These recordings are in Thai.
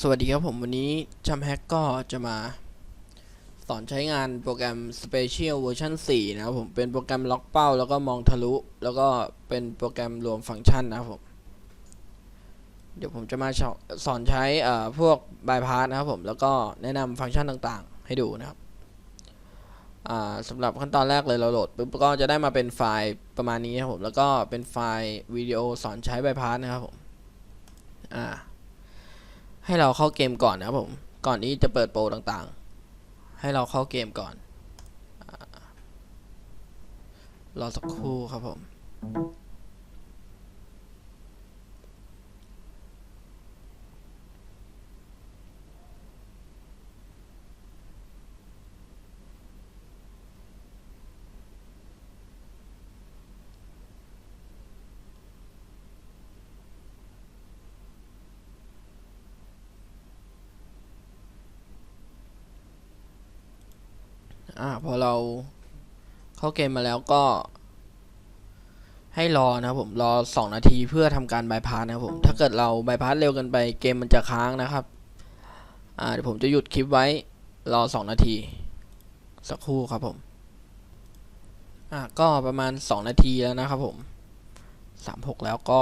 สวัสดีครับผมวันนี้จำแฮกก็จะมาสอนใช้งานโปรแกรม Special Version 4 นะครับผมเป็นโปรแกรมล็อกเป้า แล้วก็มองทะลุ แล้วก็เป็นโปรแกรมรวมฟังก์ชันนะครับผม เดี๋ยวผมจะมาสอนใช้พวกบายพาสนะครับผม แล้วก็แนะนำฟังก์ชันต่างๆ ให้ดูนะครับสำหรับขั้นตอนแรกเลยเราโหลดปุ๊บก็จะได้มาเป็นไฟล์ประมาณนี้ครับผมแล้วก็เป็นไฟล์วิดีโอสอนใช้บายพาสนะครับผมอ่า ให้เราเข้าเกมก่อนนะครับผม ก่อนที่จะเปิดโปรต่างๆ ให้เราเข้าเกมก่อน รอสักครู่ครับผม อ่าพอเราเข้าเกมมาแล้วก็ ให้รอนะผมรอ 2 นาทีเพื่อทำการบายพาสนะผม ถ้าเกิดเราบายพาสเร็วเกินไปเกมมันจะค้างนะครับ อ่าเดี๋ยวผมจะหยุดคลิปไว้รอ 2 นาที สักครู่ครับผม อ่าก็ประมาณ 2 นาทีแล้วนะครับผม 36 แล้วก็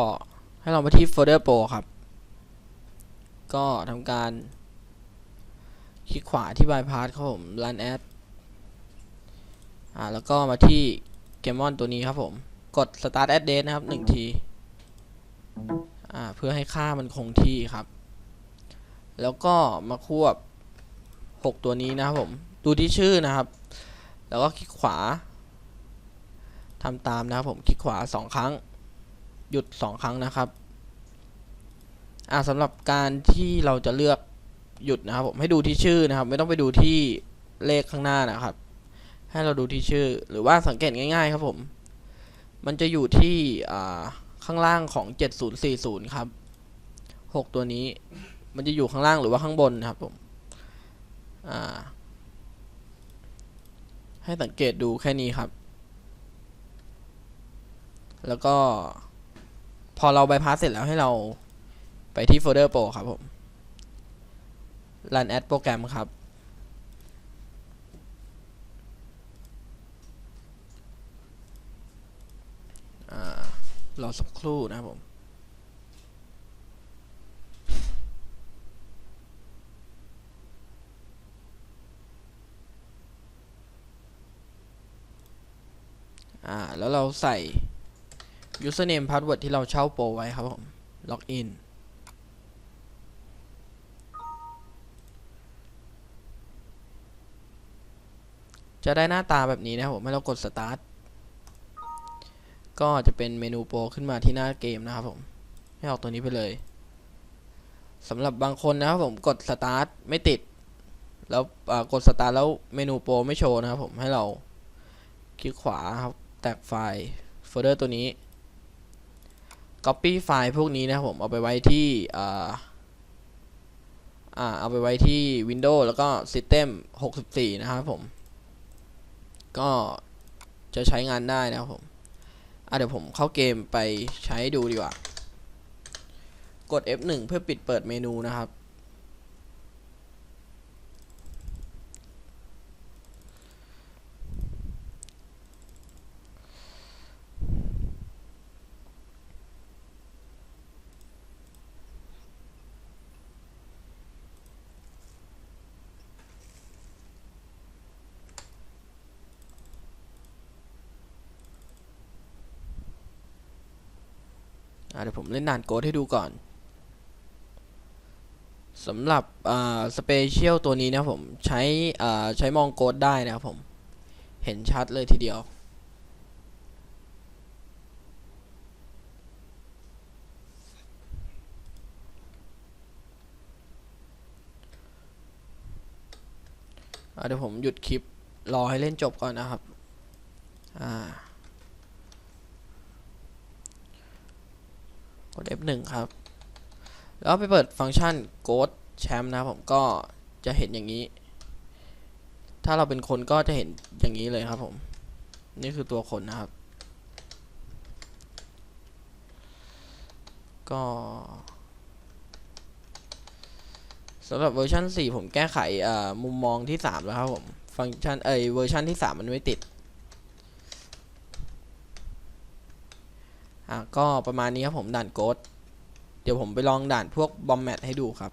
ให้เรามาที่โฟลเดอร์โปรครับ ก็ทำการคลิกขวาที่บายพาสครับผม run ad อ่าแล้วก็มาที่เกมอนตัวนี้ครับผม กด start at date นะครับหนึ่งทีอ่าเพื่อให้ค่ามันคงที่ครับ แล้วก็มาควบ 6 ตัวนี้นะครับผม ดูที่ชื่อนะครับ แล้วก็คลิกขวาทำตามนะครับผม คลิกขวา 2 ครั้ง หยุด 2 ครั้งนะครับอ่าสำหรับการที่เราจะเลือกหยุดนะครับผมให้ดูที่ชื่อนะครับ ไม่ต้องไปดูที่เลขข้างหน้านะครับ ให้เราดูที่ชื่อ หรือว่าสังเกตง่ายๆครับผม มันจะอยู่ที่ข้างล่างของ 7040 ครับ 6 ตัวนี้ มันจะอยู่ข้างล่างหรือว่าข้างบนครับผมให้สังเกตดูแค่นี้ครับ แล้วก็ พอเราบายพาสเสร็จแล้วให้เราไปที่โฟลเดอร์โปรครับผม run add โปรแกรมครับ รอสักครู่นะครับผมอ่า แล้วเราใส่ username password ที่เราเช่าโปรไว้ครับผม ล็อกอินจะได้หน้าตาแบบนี้นะครับผมให้เรากด start ก็จะเป็นเมนูโปรขึ้นมาที่หน้าเกมนะครับผมให้ออกตัวนี้ไปเลยสำหรับบางคนนะครับผมกดสตาร์ทไม่ติด แล้วกดสตาร์ทแล้วเมนูโปรไม่โชว์นะครับผมให้เราคลิกขวาครับแตกไฟล์โฟลเดอร์ตัวนี้ Copy ไฟล์พวกนี้นะครับผมเอาไปไว้ที่อ่าเอาไปไว้ที่ Windows แล้วก็ System 64 นะครับผม ก็จะใช้งานได้นะครับผม อะเดี๋ยวผมเข้าเกมไปใช้ดูดีกว่า กด F1 เพื่อปิดเปิดเมนูนะครับ เดี๋ยวผมเล่นด่านโกดให้ดูก่อนสำหรับสเปเชียลตัวนี้นะผมใช้ใช้มองโกดได้นะครับผม เห็นชัดเลยทีเดียว เดี๋ยวผมหยุดคลิปรอให้เล่นจบก่อนนะครับ อ่า กด F1 ครับ แล้วไปเปิดฟังก์ชัน Ghost Champ นะผมก็จะเห็นอย่างนี้ ถ้าเราเป็นคนก็จะเห็นอย่างนี้เลยครับผม นี่คือตัวคนนะครับ ก็สำหรับเวอร์ชัน4 ผมแก้ไขมุมมองที่ 3 แล้วครับผม ฟังก์ชันเอยเวอร์ชันที่ 3 มันไม่ติด อะก็ประมาณนี้ครับผมด่านโกดเดี๋ยวผมไปลองด่านพวกบอมแมทให้ดูครับ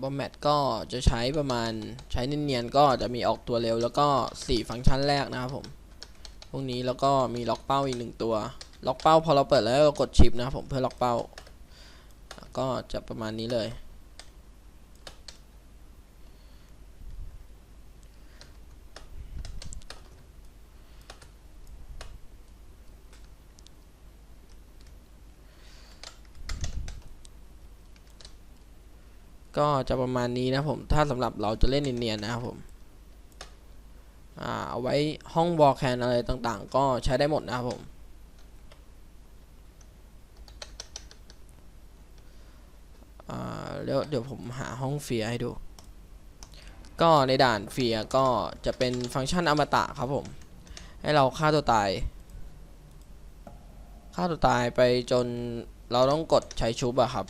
บอมแมทก็จะใช้ประมาณใช้เนียนๆก็จะมีออกตัวเร็ว แล้วก็ 4 ฟังก์ชันแรกนะครับผม พวกนี้แล้วก็มีล็อกเป้าอีกหนึ่งตัว ล็อกเป้าพอเราเปิดแล้วเรากดชิปนะครับผมเพื่อล็อกเป้า ก็จะประมาณนี้เลย ก็จะประมาณนี้นะผมถ้าสำหรับเราจะเล่นเนียนๆนะครับผมเอาไว้ห้องวอลแคนอะไรต่างๆ ก็ใช้ได้หมดนะครับผมแล้วเดี๋ยวผมหาห้องเฟียให้ดู ก็ในด่านเฟียก็จะเป็นฟังก์ชันอมตะครับผม ให้เราฆ่าตัวตาย ฆ่าตัวตายไปจนเราต้องกดใช้ชุบอะครับ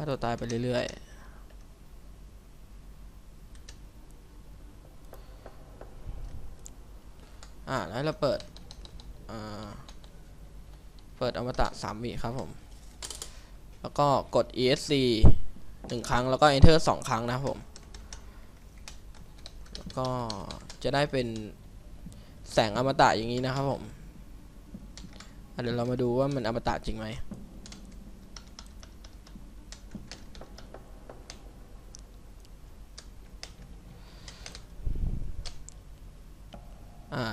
ฆ่าตัวตายไปเรื่อยๆอ่าแล้วเราเปิดเปิดอมตะสามวิครับผม แล้วก็กด ESC หนึ่งครั้งแล้วก็ Enter สองครั้งนะครับผม แล้วก็จะได้เป็นแสงอมตะอย่างนี้นะครับผม เดี๋ยวเรามาดูว่ามันอมตะจริงไหม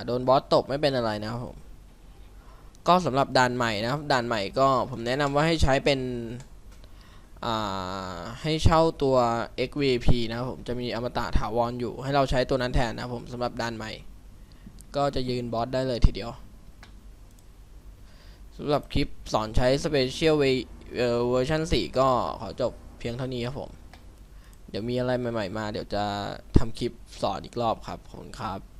โดนบอสตบไม่เป็นอะไรนะครับผมก็สำหรับด่านใหม่นะครับด่านใหม่ก็ผมแนะนำว่าให้ใช้เป็นให้เช่าตัว XVP นะครับผมจะมีอมตะถาวรอยู่ ให้เราใช้ตัวนั้นแทนนะครับผมสำหรับด่านใหม่ ก็จะยืนบอสได้เลยทีเดียวสำหรับคลิปสอนใช้ Special Way เอ่อเวอร์ชัน4 ก็ขอจบเพียงเท่านี้ครับผม เดี๋ยวมีอะไรใหม่ ๆ มา เดี๋ยวจะทำคลิปสอนอีกรอบครับ ขอบคุณครับ